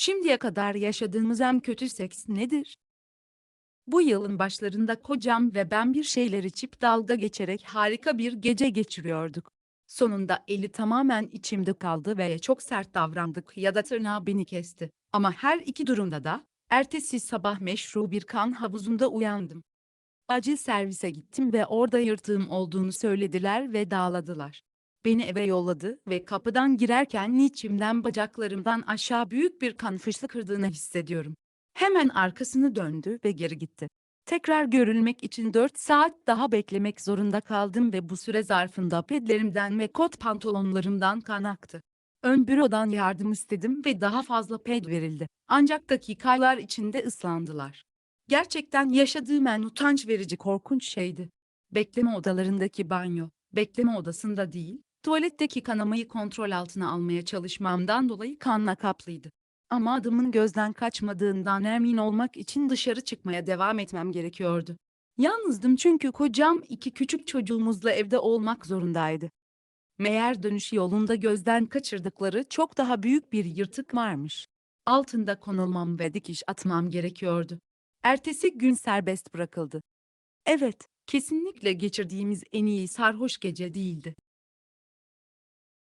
Şimdiye kadar yaşadığımız en kötü seks nedir? Bu yılın başlarında kocam ve ben bir şeyler içip dalga geçerek harika bir gece geçiriyorduk. Sonunda eli tamamen içimde kaldı ve çok sert davrandık ya da tırnağı beni kesti. Ama her iki durumda da ertesi sabah meşru bir kan havuzunda uyandım. Acil servise gittim ve orada yırtığım olduğunu söylediler ve dağladılar. Beni eve yolladı ve kapıdan girerken içimden bacaklarımdan aşağı büyük bir kan fışkırdığını hissediyorum. Hemen arkasını döndü ve geri gitti. Tekrar görülmek için 4 saat daha beklemek zorunda kaldım ve bu süre zarfında pedlerimden ve kot pantolonlarımdan kan aktı. Ön bürodan yardım istedim ve daha fazla ped verildi. Ancak dakikalar içinde ıslandılar. Gerçekten yaşadığım en utanç verici korkunç şeydi. Bekleme odalarındaki banyo, bekleme odasında değil, tuvaletteki kanamayı kontrol altına almaya çalışmamdan dolayı kanla kaplıydı. Ama adımın gözden kaçmadığından emin olmak için dışarı çıkmaya devam etmem gerekiyordu. Yalnızdım çünkü kocam iki küçük çocuğumuzla evde olmak zorundaydı. Meğer dönüş yolunda gözden kaçırdıkları çok daha büyük bir yırtık varmış. Altında konulmam ve dikiş atmam gerekiyordu. Ertesi gün serbest bırakıldı. Evet, kesinlikle geçirdiğimiz en iyi sarhoş gece değildi.